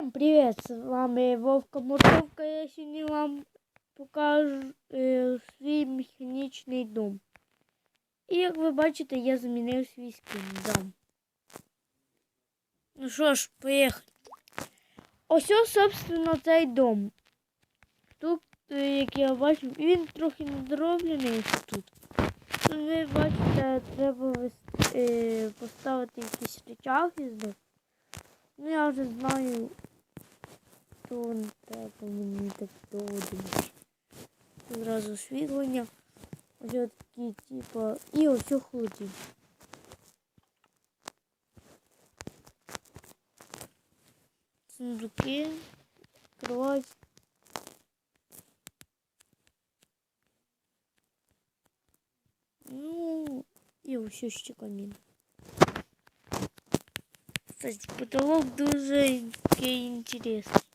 Всем привет, с вами Вовка Морковка. Я сьогодні вам покажу е, свій механічний дом. І як ви бачите, я замінив свій скін дом. Ну що ж, поїхали. Ось, собственно, цей дом. Тут, як я бачу, він трохи недороблений тут. Тут ви бачите, треба е, поставити якісь речахи з. Ну я вже знаю, то не треба мені так доводити. Зразу освітлення. Ось такі, типа. І ось холодильник. Сундуки. Кровать. Ну, і ось ще камін. Кстати, потолок дуже такий інтересний.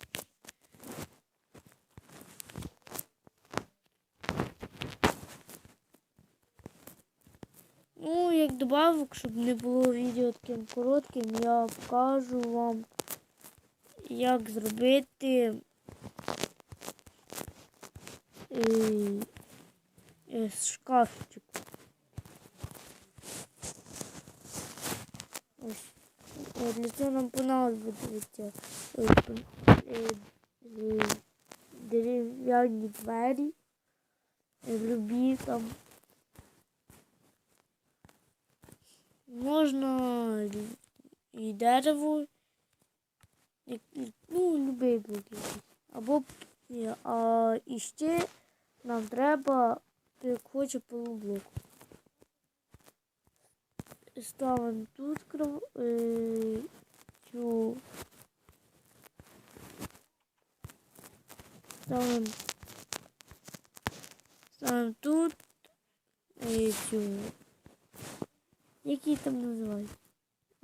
Добавок, щоб не було відео таким коротким, я покажу вам, як зробити е, е, шкафчик. Ось. Для цього нам понадобиться е, дерев'яні двері, любі там. Можна і дерево, і- і- ну, любий блок якийсь. Або а, і ще нам треба, як полублок. Ставимо тут кров, е, цю. Ставимо. Ставимо тут е, цю. Які там називають?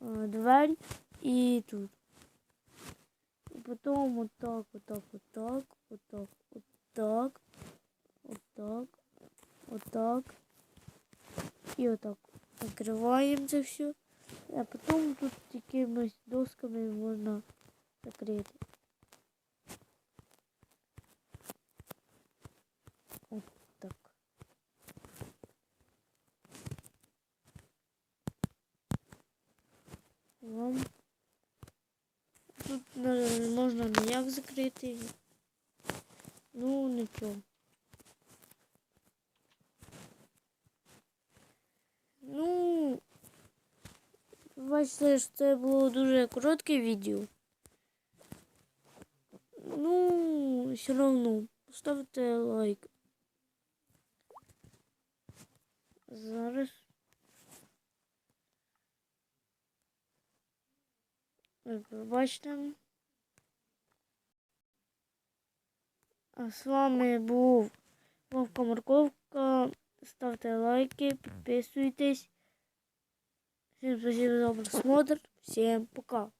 А, Двері і тут. І потім отак, отак, отак, отак, отак, отак, отак. І отак. Закриваємо це все. А потім тут якимись досками можна закрити. Вам тут можна ніяк закрити. Ну, нічого. Ну, бачите, що це було дуже коротке відео. Ну, все одно, поставте лайк. Зараз. Ви. А з вами був Вовка Морковка. Ставте лайки, підписуйтесь. Всем спасибо за просмотр. Всем пока.